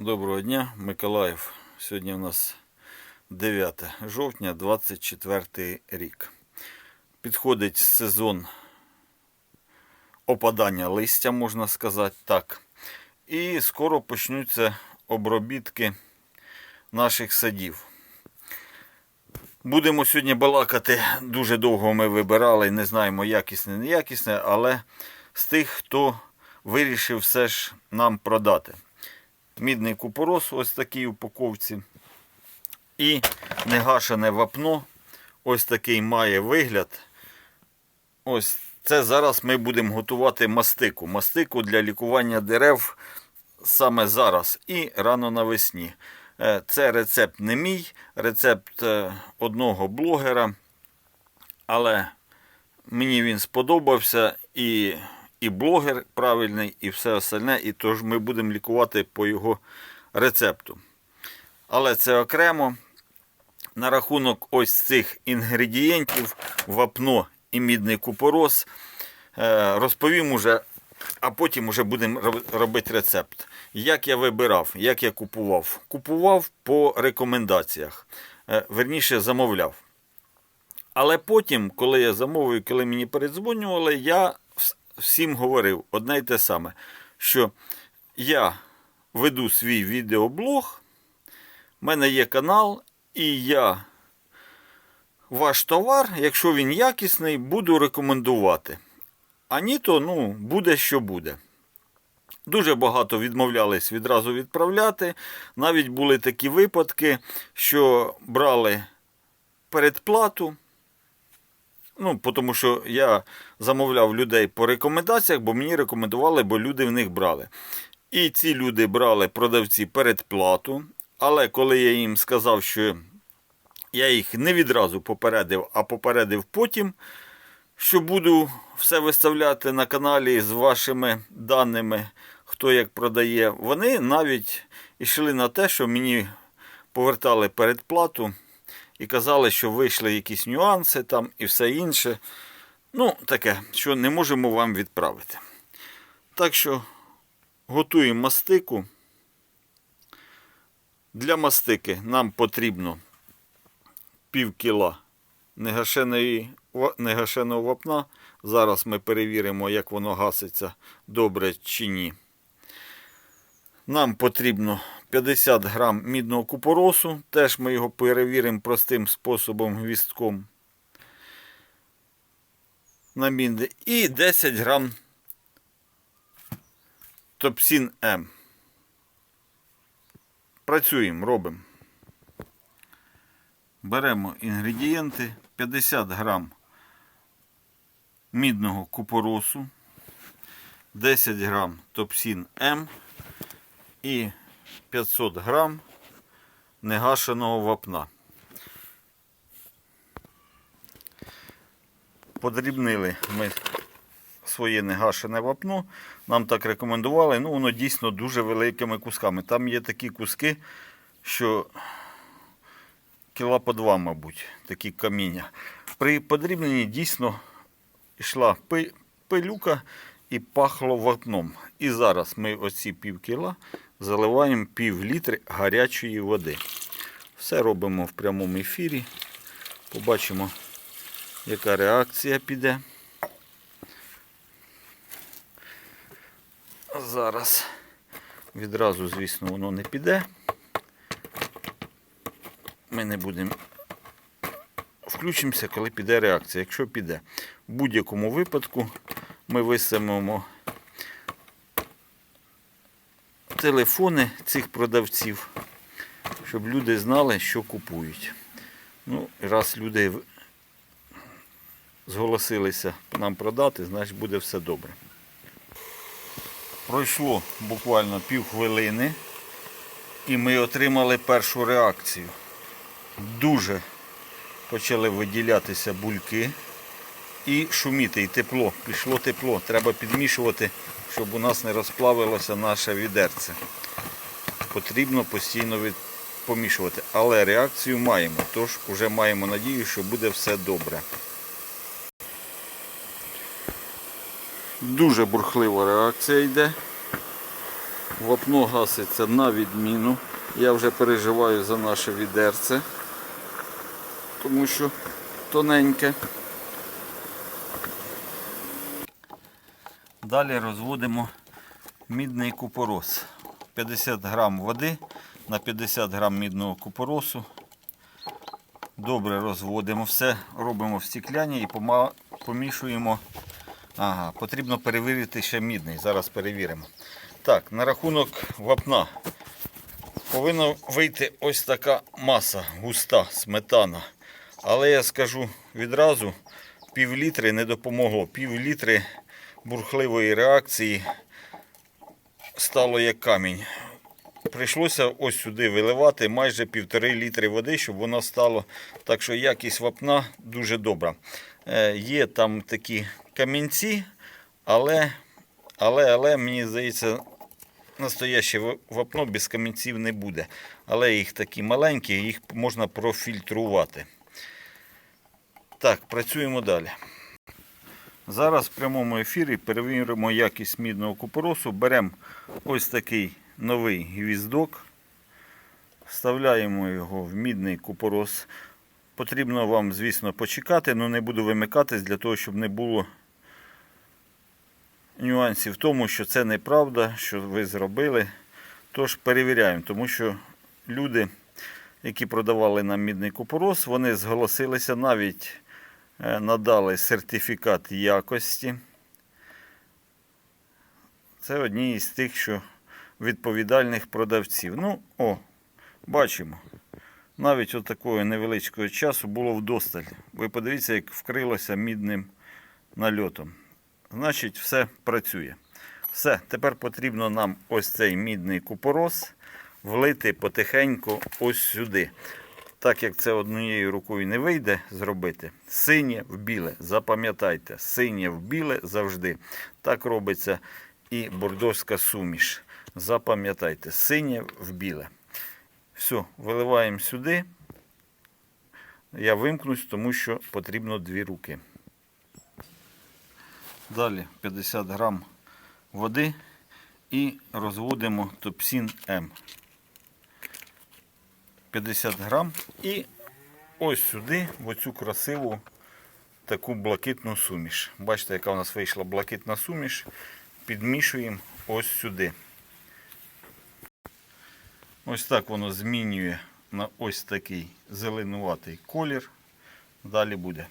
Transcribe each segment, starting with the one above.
Доброго дня, Миколаїв. Сьогодні у нас 9 жовтня, 24 рік. Підходить сезон опадання листя, можна сказати так. І скоро почнуться обробітки наших садів. Будемо сьогодні балакати. Дуже довго ми вибирали, не знаємо якісне, неякісне, але з тих, хто вирішив все ж нам продати. Мідний купорос, ось такій упаковці. І негашене вапно. Ось такий має вигляд. Ось це зараз ми будемо готувати мастику. Мастику для лікування дерев саме зараз і рано навесні. Е, Це рецепт не мій, рецепт е, одного блогера. Але мені він сподобався і, і блогер правильний, і все остальне. І тож ми будемо лікувати по його рецепту. Але це окремо. На рахунок ось цих інгредієнтів, вапно і мідний купорос, е, розповім уже, а потім уже будемо робити рецепт. Як я вибирав, як я купував. Купував по рекомендаціях. Е, Верніше замовляв. Але потім, коли я замовив, коли мені передзвонювали, я всім говорив одне й те саме, що я веду свій відеоблог, в мене є канал, і я ваш товар, якщо він якісний, буду рекомендувати. А ні, то ну, буде що буде. Дуже багато відмовлялись відразу відправляти. Навіть були такі випадки, що брали передплату. Ну, тому що я замовляв людей по рекомендаціях, бо мені рекомендували, бо люди в них брали. І ці люди брали продавці передплату. Але коли я їм сказав, що я їх не відразу попередив, а попередив потім, що буду все виставляти на каналі з вашими даними, хто як продає, вони навіть йшли на те, що мені повертали передплату і казали, що вийшли якісь нюанси там і все інше. Ну, таке, що не можемо вам відправити. Так що готуємо мастику. Для мастики нам потрібно пів кіла негашеного вапна. Зараз ми перевіримо, як воно гаситься добре чи ні. Нам потрібно 50 грам мідного купоросу. Теж ми його перевіримо простим способом гвістком. На мінде. І 10 грам топсін М. Працюємо, робимо. Беремо інгредієнти 50 грам мідного купоросу, 10 грам топсін М і 500 грам негашеного вапна. Подрібнили ми своє негашене вапно. Нам так рекомендували. Ну, воно дійсно дуже великими кусками. Там є такі куски, що кіла по два, мабуть, такі каміння. При подрібненні дійсно йшла пилюка і пахло вапном. І зараз ми оці пів кіла заливаємо пів літри гарячої води. Все робимо в прямому ефірі. Побачимо, яка реакція піде. Зараз відразу, звісно, воно не піде. Ми не будемо включимося, коли піде реакція. Якщо піде, в будь-якому випадку ми висимемо телефони цих продавців, щоб люди знали, що купують. Ну, раз люди зголосилися нам продати, значить буде все добре. Пройшло буквально півхвилини, і ми отримали першу реакцію. Дуже почали виділятися бульки і шуміти, і тепло. Пішло тепло. Треба підмішувати, щоб у нас не розплавилося наше відерце. Потрібно постійно помішувати. Але реакцію маємо, тож вже маємо надію, що буде все добре. Дуже бурхлива реакція йде. Вапно гаситься на відміну. Я вже переживаю за наше відерце, тому що тоненьке. Далі розводимо мідний купорос. 50 грам води на 50 грам мідного купоросу. Добре розводимо все, робимо в стікляні і помішуємо. Ага, потрібно перевірити ще мідний. Зараз перевіримо. Так, на рахунок вапна. Повинна вийти ось така маса густа сметана. Але я скажу відразу, пів літри не допомогло. Пів літри бурхливої реакції стало як камінь. Прийшлося ось сюди виливати майже півтори літри води, щоб воно стало. Так що якість вапна дуже добра. Е, є там такі камінці, але, але, але мені здається, настояще вапно без камінців не буде. Але їх такі маленькі, їх можна профільтрувати. Так, працюємо далі. Зараз в прямому ефірі перевіримо якість мідного купоросу. Беремо ось такий новий гвіздок, вставляємо його в мідний купорос. Потрібно вам, звісно, почекати, але не буду вимикатись для того, щоб не було нюансів в тому, що це неправда, що ви зробили. Тож перевіряємо, тому що люди, які продавали нам мідний купорос, вони зголосилися навіть надали сертифікат якості. Це одні із тих, що відповідальних продавців. Ну, о, бачимо. Навіть от такого невеличкого часу було вдосталь. Ви подивіться, як вкрилося мідним нальотом. Значить, все працює. Все, тепер потрібно нам ось цей мідний купорос влити потихеньку ось сюди. Так як це однією рукою не вийде зробити, синє в біле. Запам'ятайте, синє в біле завжди. Так робиться і бордоська суміш. Запам'ятайте, синє в біле. Все, виливаємо сюди. Я вимкнусь, тому що потрібно дві руки. Далі 50 грам води і розводимо топсін М. 50 грам і ось сюди, в оцю красиву таку блакитну суміш. Бачите, яка у нас вийшла блакитна суміш. Підмішуємо ось сюди. Ось так воно змінює на ось такий зеленуватий колір. Далі буде.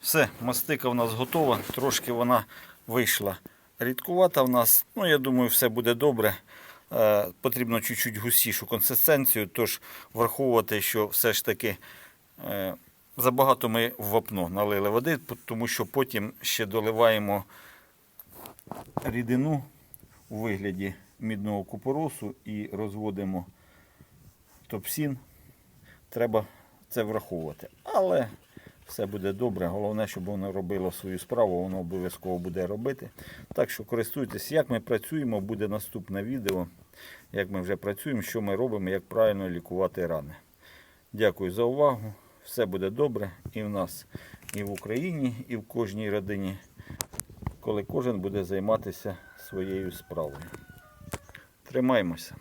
Все, мастика в нас готова. Трошки вона вийшла рідкувата в нас. Ну, я думаю, все буде добре. Е, потрібно чуть-чуть густішу консистенцію, тож враховувати, що все ж таки е, забагато ми в вапно налили води, тому що потім ще доливаємо рідину у вигляді мідного купоросу і розводимо топсін. Треба це враховувати. Але все буде добре. Головне, щоб воно робило свою справу, воно обов'язково буде робити. Так що користуйтесь, як ми працюємо, буде наступне відео. Як ми вже працюємо, що ми робимо, як правильно лікувати рани. Дякую за увагу. Все буде добре і в нас, і в Україні, і в кожній родині, коли кожен буде займатися своєю справою. Тримаймося.